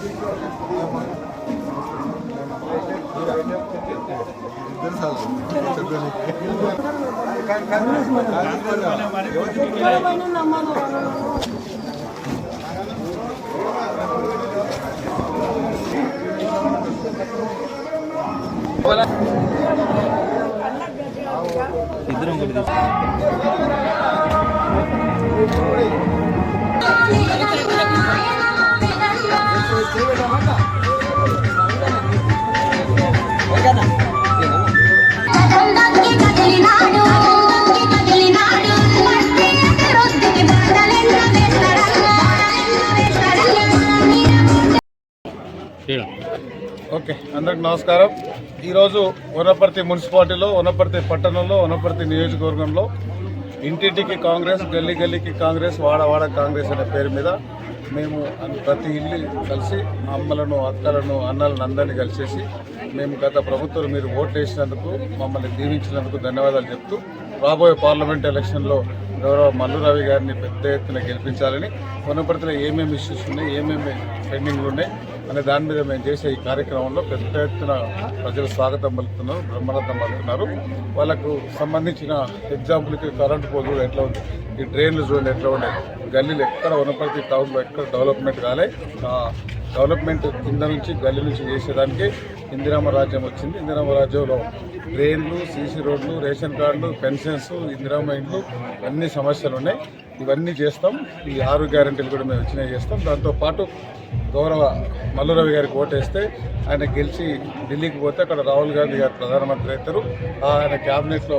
చేద్దాం ఇందిరా మిల్లు. ఇద్దరు ఓకే అందరికి నమస్కారం. ఈరోజు వనపర్తి మున్సిపాలిటీలో వనపర్తి పట్టణంలో వనపర్తి నియోజకవర్గంలో ఇంటింటికి కాంగ్రెస్ గల్లీ గల్లీకి కాంగ్రెస్ వాడవాడ కాంగ్రెస్ అనే పేరు మీద మేము ప్రతి ఇల్లు కలిసి అమ్మలను అక్కలను అన్నలను అందరినీ కలిసేసి మేము గత ప్రభుత్వం మీరు ఓట్లు వేసినందుకు మమ్మల్ని దీవించినందుకు ధన్యవాదాలు చెప్తూ రాబోయే పార్లమెంట్ ఎలక్షన్లో గౌరవ మల్లు రవి గారిని పెద్ద ఎత్తున గెలిపించాలని వనపర్తిలో ఏమేమి ఇష్యూస్ ఉన్నాయి ఏమేమి పెండింగ్లు ఉన్నాయి అనే దాని మీద మేము చేసే ఈ కార్యక్రమంలో పెద్ద ఎత్తున ప్రజలు స్వాగతం పలుకుతున్నారు బ్రహ్మరథం పలుకుతున్నారు. వాళ్ళకు సంబంధించిన ఎగ్జాంపుల్కి కరెంటు పోల్ ఎట్లా ఉంది ఈ డ్రైన్లు చూడండి ఎట్లా ఉన్నాయి గల్లీలు ఎక్కడ వనపర్తి టౌన్లో ఎక్కడ డెవలప్మెంట్ కాలే ఆ డెవలప్మెంట్ కింద నుంచి గల్లీ నుంచి చేసేదానికి ఇందిరామ రాజ్యం వచ్చింది. ఇందిరామ రాజ్యంలో డ్రైన్లు సీసీ రోడ్లు రేషన్ కార్డులు పెన్షన్స్ ఇందిరా మైండ్లు అన్ని సమస్యలు ఉన్నాయి. ఇవన్నీ చేస్తాం. ఈ ఆరు గ్యారంటీలు కూడా మేము వచ్చినాయి చేస్తాం. దాంతోపాటు గౌరవ మల్లురవి గారికి ఓటేస్తే ఆయన గెలిచి ఢిల్లీకి పోతే అక్కడ రాహుల్ గాంధీ గారు ప్రధానమంత్రి అవుతారు. ఆయన క్యాబినెట్లో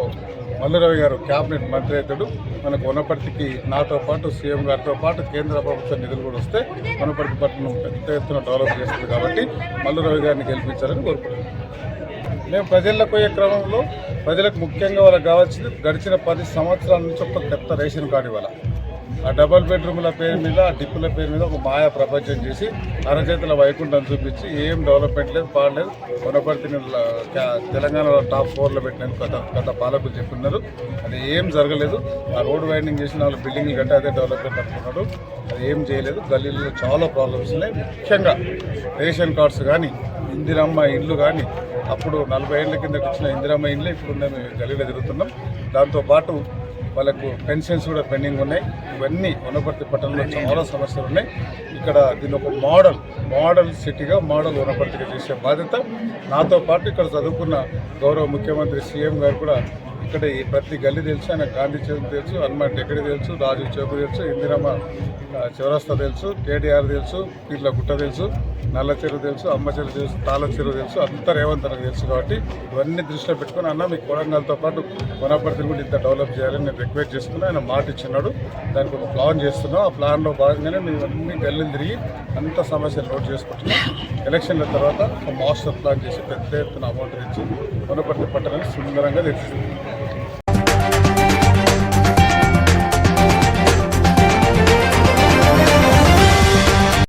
మల్లురవి గారు క్యాబినెట్ మంత్రి అవుతాడు. మనకు వనపర్తికి నాతో పాటు సీఎం గారితో పాటు కేంద్ర ప్రభుత్వ నిధులు కూడా వస్తే వనపర్తి పట్టణం పెద్ద ఎత్తున డెవలప్ చేస్తుంది కాబట్టి మల్లురవి గారిని గెలిపించాలని కోరుకుంటున్నాను మేము ప్రజలకు పోయే క్రమంలో ప్రజలకు ముఖ్యంగా వాళ్ళకి కావాల్సింది గడిచిన పది సంవత్సరాల నుంచి ఒక కొత్త రేషన్ కార్డు ఇవ్వాలి. ఆ డబల్ బెడ్రూమ్ల పేరు మీద ఆ డిప్పుల పేరు మీద ఒక మాయా ప్రపంచం చేసి అరచేతుల వైకుంఠం చూపించి ఏం డెవలప్మెంట్ లేదు పాడలేదు వనపర్తిని తెలంగాణలో టాప్ ఫోర్లో పెట్టిన గత గత పాలకులు చెప్పున్నారు అది ఏం జరగలేదు. ఆ రోడ్ వైండింగ్ చేసిన వాళ్ళు బిల్డింగ్లు కట్టి అదే డెవలప్మెంట్ అనుకున్నారు అది ఏం చేయలేదు. గల్లీలో చాలా ప్రాబ్లమ్స్ ఉన్నాయి. ముఖ్యంగా రేషన్ కార్డ్స్ కానీ ఇందిరమ్మ ఇల్లు కానీ అప్పుడు నలభై ఏళ్ళ కిందకి వచ్చిన ఇందిరమ్మ ఇండ్లు ఇప్పుడు మేము గల్లీలో తిరుగుతున్నాం. దాంతోపాటు వాళ్ళకు పెన్షన్స్ కూడా పెండింగ్ ఉన్నాయి. ఇవన్నీ వనపర్తి పట్టణంలో చాలా సమస్యలు ఉన్నాయి. ఇక్కడ దీని ఒక మోడల్ మోడల్ సిటీగా మోడల్ వనపర్తిగా చేసే బాధ్యత. నాతో పాటు ఇక్కడ చదువుకున్న గౌరవ ముఖ్యమంత్రి సీఎం గారు కూడా ఇక్కడ ఈ ప్రతి గల్లీ తెలుసు ఆయన గాంధీ చౌక్ తెలుసు హనుమాన్ టెక్కడి తెలుసు రాజు చౌక్ తెలుసు ఇందిరమ్మ ఆ, చౌరస్తా తెలుసు కేటీఆర్ తెలుసు పీర్ల గుట్ట తెలుసు నల్ల చెరువు తెలుసు అమ్మ చెరువు తెలుసు తాళ చెరువు తెలుసు అంతా రేవంత్ అన్నకు తెలుసు కాబట్టి ఇవన్నీ దృష్టిలో పెట్టుకుని అన్న మీ కొడంగల్తో పాటు కొనపర్తిని కూడా ఇంత డెవలప్ చేయాలని నేను రిక్వెస్ట్ చేస్తున్నా. ఆయన మాట ఇచ్చినాడు. దానికి ఒక ప్లాన్ చేస్తున్నాం. ఆ ప్లాన్లో భాగంగానే మేము అన్ని గల్లీలు తిరిగి అంత సమస్యలు నోట్ చేసుకుంటున్నాం. ఎలక్షన్ల తర్వాత ఒక మాస్టర్ ప్లాన్ చేసి పెద్ద ఎత్తున అమౌంట్ ఇచ్చి వనపర్తి పట్టణాన్ని సుందరంగా తెచ్చింది